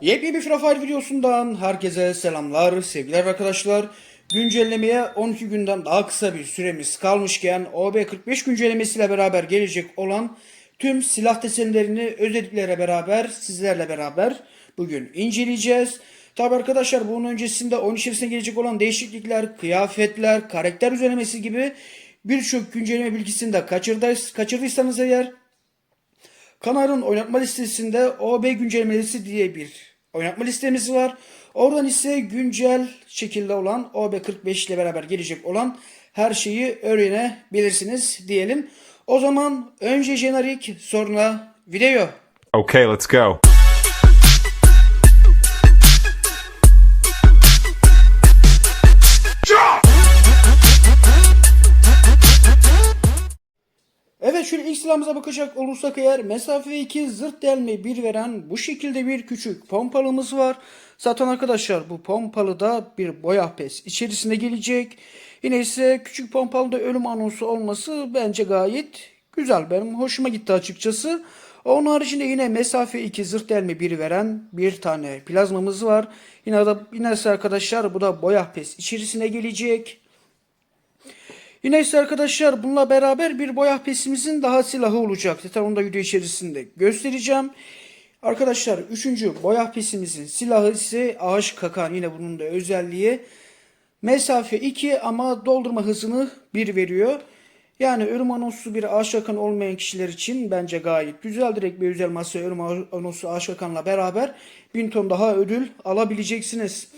Yepyeni bir Free Fire videosundan herkese selamlar, sevgiler arkadaşlar. Güncellemeye 12 günden daha kısa bir süremiz kalmışken OB45 güncellemesiyle beraber gelecek olan tüm silah desenlerini özelliklere beraber sizlerle beraber bugün inceleyeceğiz. Tabi arkadaşlar bunun öncesinde oyun içerisine gelecek olan değişiklikler, kıyafetler, karakter düzenlemesi gibi birçok güncelleme bilgisini de kaçırdıysanız eğer Kanalın oynatma listesinde OB güncellemesi diye bir oynatma listemiz var. Oradan ise güncel şekilde olan OB45 ile beraber gelecek olan her şeyi öğrenebilirsiniz diyelim. O zaman önce jenerik sonra video. Okay, let's go. Silahımıza bakacak olursak eğer mesafe 2 zırt delme 1 veren bu şekilde bir küçük pompalımız var. Zaten arkadaşlar bu pompalı da bir boya pes içerisine gelecek. Yine ise küçük pompalıda ölüm anonsu olması bence gayet güzel. Benim hoşuma gitti açıkçası. Onun haricinde yine mesafe 2 zırt delme 1 veren bir tane plazmamız var. Yine da yine ise arkadaşlar bu da boya pes içerisine gelecek. Yine ise arkadaşlar bununla beraber bir boya pesimizin daha silahı olacak. Zaten onu da video içerisinde göstereceğim. Arkadaşlar üçüncü boya pesimizin silahı ise ağaç kakan. Yine bunun da özelliği mesafe 2 ama doldurma hızını 1 veriyor. Yani ölüm anonsu bir ağaç kakan olmayan kişiler için bence gayet güzel. Direkt bir özel masa ölüm anonsu ağaç kakanla beraber 1000 ton daha ödül alabileceksiniz.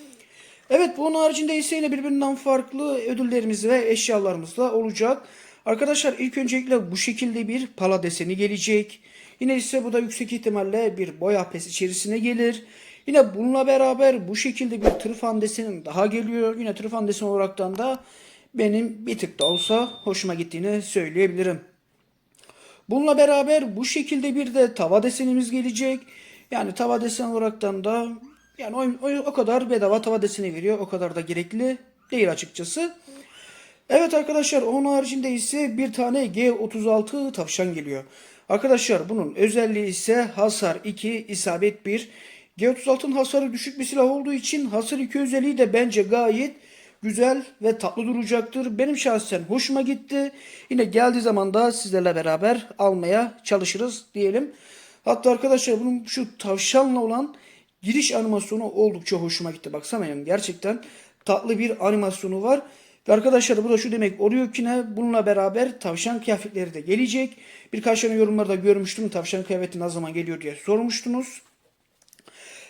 Evet bunun haricinde ise yine birbirinden farklı ödüllerimiz ve eşyalarımız da olacak. Arkadaşlar ilk öncelikle bu şekilde bir pala deseni gelecek. Yine ise bu da yüksek ihtimalle bir boya pes içerisine gelir. Yine bununla beraber bu şekilde bir tırfan desenim daha geliyor. Yine tırfan deseni olaraktan da benim bir tık da olsa hoşuma gittiğini söyleyebilirim. Bununla beraber bu şekilde bir de tava desenimiz gelecek. Yani tava desen olaraktan da yani o, o, o kadar bedava tava deseni veriyor. O kadar da gerekli değil açıkçası. Evet arkadaşlar onun haricinde ise bir tane G36 tavşan geliyor. Arkadaşlar bunun özelliği ise hasar 2 isabet 1. G36'ın hasarı düşük bir silah olduğu için hasar 2 özelliği de bence gayet güzel ve tatlı duracaktır. Benim şahsen hoşuma gitti. Yine geldiği zaman da sizlerle beraber almaya çalışırız diyelim. Hatta arkadaşlar bunun şu tavşanla olan giriş animasyonu oldukça hoşuma gitti. Baksana yani gerçekten tatlı bir animasyonu var. Ve arkadaşlar bu da şu demek oluyor ki ne? Bununla beraber tavşan kıyafetleri de gelecek. Birkaç tane yorumlarda görmüştüm. Tavşan kıyafeti ne zaman geliyor diye sormuştunuz.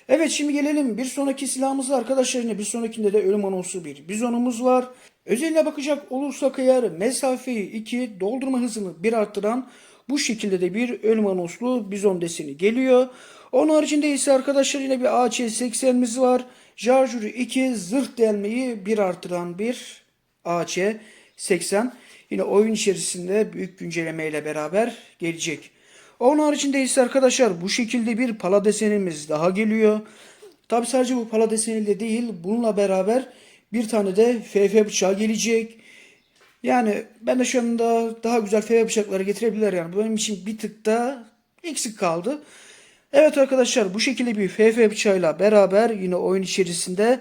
Evet şimdi gelelim bir sonraki silahımıza arkadaşlar yine bir sonrakinde de ölüm anonsu bir bizonumuz var. Özelliğe bakacak olursak eğer mesafeyi 2 doldurma hızını 1 arttıran bu şekilde de bir ölüm anonslu bizon deseni geliyor. Onun haricinde ise arkadaşlar yine bir AC80'miz var. Jarjürü 2 zırh delmeyi 1 artıran bir AC80. Yine oyun içerisinde büyük güncelleme ile beraber gelecek. Onun haricinde ise arkadaşlar bu şekilde bir pala desenimiz daha geliyor. Tabi sadece bu pala deseniyle değil bununla beraber bir tane de FF bıçağı gelecek. Yani ben de şu anda daha güzel FF bıçakları getirebilirler yani. Bu benim için bir tık da eksik kaldı. Evet arkadaşlar bu şekilde bir FF bıçağıyla beraber yine oyun içerisinde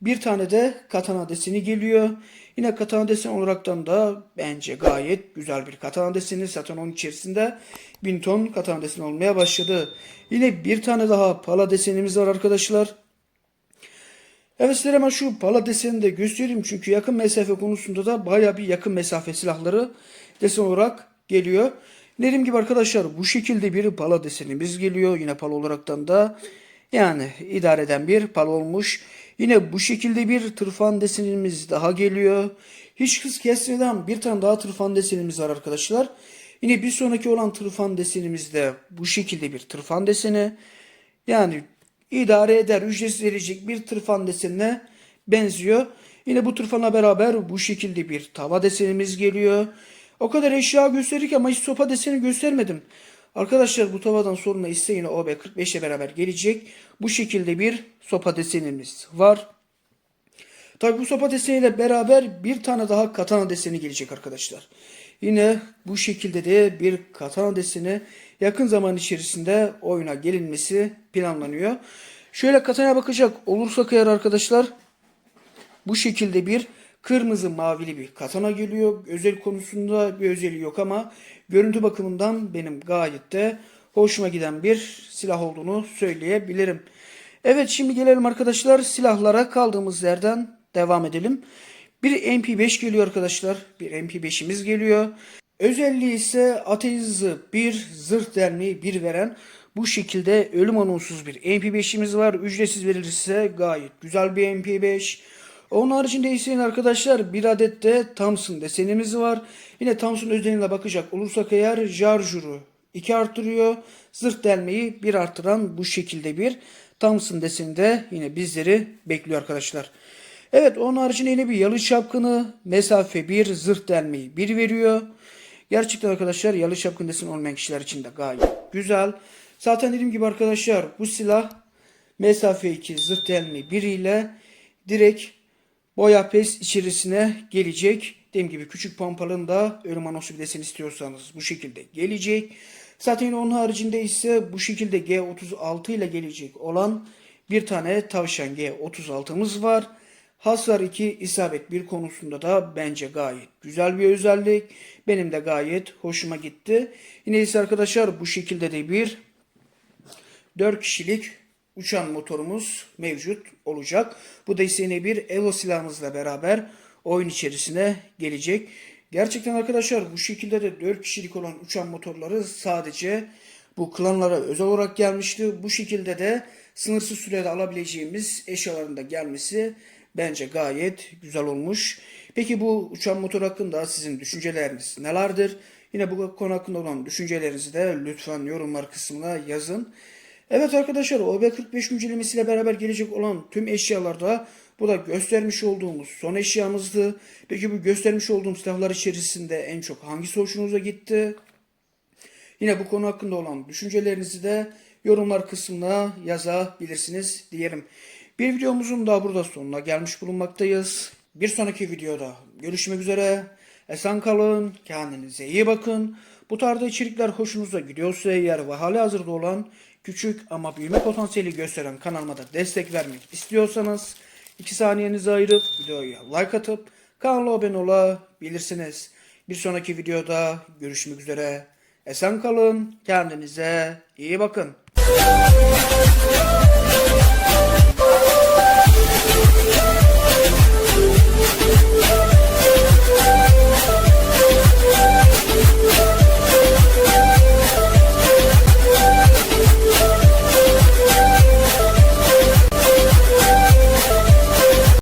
bir tane de katana deseni geliyor. Yine katana deseni olaraktan da bence gayet güzel bir katana deseni. Zaten onun içerisinde 1000 ton katana deseni olmaya başladı. Yine bir tane daha pala desenimiz var arkadaşlar. Evet sizlere şu pala desenini de göstereyim. Çünkü yakın mesafe konusunda da baya bir yakın mesafe silahları desen olarak geliyor. Dediğim gibi arkadaşlar bu şekilde bir pala desenimiz geliyor. Yine pala olaraktan da yani idare eden bir pala olmuş. Yine bu şekilde bir tırfan desenimiz daha geliyor. Hiç hız kesmeden bir tane daha tırfan desenimiz var arkadaşlar. Yine bir sonraki olan tırfan desenimiz de bu şekilde bir tırfan deseni. Yani idare eder ücretsiz verecek bir tırfan desenine benziyor. Yine bu tırfanla beraber bu şekilde bir tava desenimiz geliyor. O kadar eşya gösterik ama hiç sopa deseni göstermedim. Arkadaşlar bu tavadan sonra ise yine OB45 ile beraber gelecek. Bu şekilde bir sopa desenimiz var. Tabi bu sopa deseniyle beraber bir tane daha katana deseni gelecek arkadaşlar. Yine bu şekilde de bir katana deseni yakın zaman içerisinde oyuna gelinmesi planlanıyor. Şöyle katana bakacak olursak eğer arkadaşlar bu şekilde bir kırmızı mavili bir katana geliyor. Özel konusunda bir özelliği yok ama görüntü bakımından benim gayet de hoşuma giden bir silah olduğunu söyleyebilirim. Evet şimdi gelelim arkadaşlar silahlara kaldığımız yerden devam edelim. Bir MP5 geliyor arkadaşlar. Bir MP5'imiz geliyor. Özelliği ise ateizı bir zırh derneği bir veren bu şekilde ölüm anonsuz bir MP5'imiz var. Ücretsiz verilirse gayet güzel bir MP5. Onun haricinde ise arkadaşlar bir adet de Thompson desenimiz var. Yine Thompson özelliğine bakacak olursak eğer jarjuru 2 arttırıyor. Zırh delmeyi 1 arttıran bu şekilde bir Thompson deseni de yine bizleri bekliyor arkadaşlar. Evet onun haricinde yine bir yalı çapkını mesafe 1 zırh delmeyi 1 veriyor. Gerçekten arkadaşlar yalı çapkın deseni olmayan kişiler için de gayet güzel. Zaten dediğim gibi arkadaşlar bu silah mesafe 2 zırh delme 1 ile direkt boya pes içerisine gelecek. Dediğim gibi küçük pompalın da ölüm anonsu bir desen istiyorsanız bu şekilde gelecek. Zaten onun haricinde ise bu şekilde G36 ile gelecek olan bir tane tavşan G36'mız var. Hasar 2 isabet 1 konusunda da bence gayet güzel bir özellik. Benim de gayet hoşuma gitti. Yine ise arkadaşlar bu şekilde de bir 4 kişilik uçan motorumuz mevcut olacak. Bu da ise yine bir Evo silahımızla beraber oyun içerisine gelecek. Gerçekten arkadaşlar bu şekilde de 4 kişilik olan uçan motorları sadece bu klanlara özel olarak gelmişti. Bu şekilde de sınırsız sürede alabileceğimiz eşyaların da gelmesi bence gayet güzel olmuş. Peki bu uçan motor hakkında sizin düşünceleriniz nelerdir? Yine bu konu hakkında olan düşüncelerinizi de lütfen yorumlar kısmına yazın. Evet arkadaşlar OB45 güncellemesiyle beraber gelecek olan tüm eşyalarda bu da göstermiş olduğumuz son eşyamızdı. Peki bu göstermiş olduğum silahlar içerisinde en çok hangisi hoşunuza gitti? Yine bu konu hakkında olan düşüncelerinizi de yorumlar kısmına yazabilirsiniz diyelim. Bir videomuzun daha burada sonuna gelmiş bulunmaktayız. Bir sonraki videoda görüşmek üzere. Esen kalın, kendinize iyi bakın. Bu tarzda içerikler hoşunuza gidiyorsa eğer ve hali hazırda olan küçük ama büyüme potansiyeli gösteren kanalıma da destek vermek istiyorsanız 2 saniyenizi ayırıp videoya like atıp kanala abone olabilirsiniz. Bir sonraki videoda görüşmek üzere. Esen kalın, kendinize iyi bakın.